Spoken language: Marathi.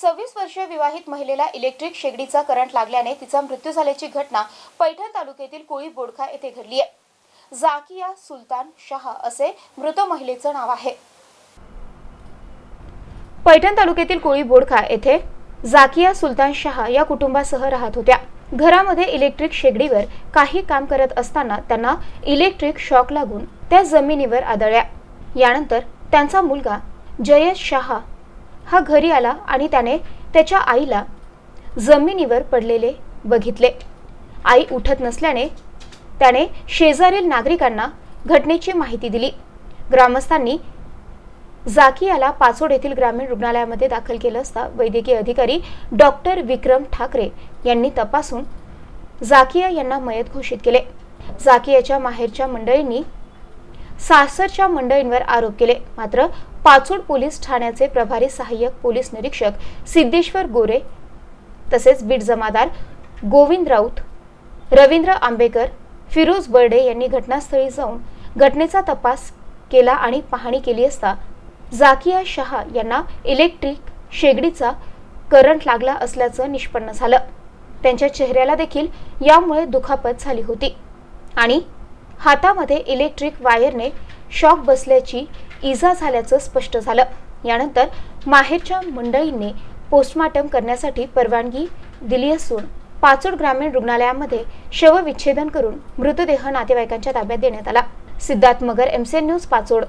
सव्वीस वर्षीय विवाहित महिलेला इलेक्ट्रिक शेगडीचा करंट लागल्याने तिचा मृत्यू झाल्याची घटना पैठण तालुक्यातील कोळी बोडखा येथे घडली आहे. जाकिया सुलतान शाह असे मृत महिलेचं नाव आहे. पैठण तालुक्यातील कोळी बोडखा येथे जाकिया सुलतान शाह या कुटुंबासह राहत होत्या. घरामध्ये इलेक्ट्रिक शेगडीवर काही काम करत असताना त्यांना इलेक्ट्रिक शॉक लागून त्या जमिनीवर आदळल्या. यानंतर त्यांचा मुलगा जयेश शहा हा घरी आला आणि त्याने त्याच्या आईला जमिनीवर पडलेले बघितले. आई उठत नसल्याने त्याने शेजारील नागरिकांना घटनेची माहिती दिली. ग्रामस्थांनी जाकियाला पाचोड येथील ग्रामीण रुग्णालयामध्ये दाखल केलं असता वैद्यकीय अधिकारी डॉक्टर विक्रम ठाकरे यांनी तपासून जाकिया यांना मयत घोषित केले. जाकियाच्या माहेरच्या मंडळींनी सासरच्या मंडळींवर आरोप केले. मात्र पाचोड पोलीस ठाण्याचे प्रभारी सहाय्यक पोलीस निरीक्षक सिद्धेश्वर गोरे तसेच बीड जमादार गोविंद राऊत रवींद्र आंबेकर फिरोज बर्डे यांनी घटनास्थळी जाऊन घटनेचा तपास केला आणि पाहणी केली असता जाकिया शहा यांना इलेक्ट्रिक शेगडीचा करंट लागला असल्याचं निष्पन्न झालं. त्यांच्या चेहऱ्याला देखील यामुळे दुखापत झाली होती आणि हातामध्ये इलेक्ट्रिक वायरने शॉक बसल्याची इजा झाल्याचं स्पष्ट झालं. यानंतर माहेरच्या मंडळींनी पोस्टमार्टम करण्यासाठी परवानगी दिली असून पाचोड ग्रामीण रुग्णालयामध्ये शवविच्छेदन करून मृतदेह नातेवाईकांच्या ताब्यात देण्यात आला. Siddharth Magar MCN news Pachod.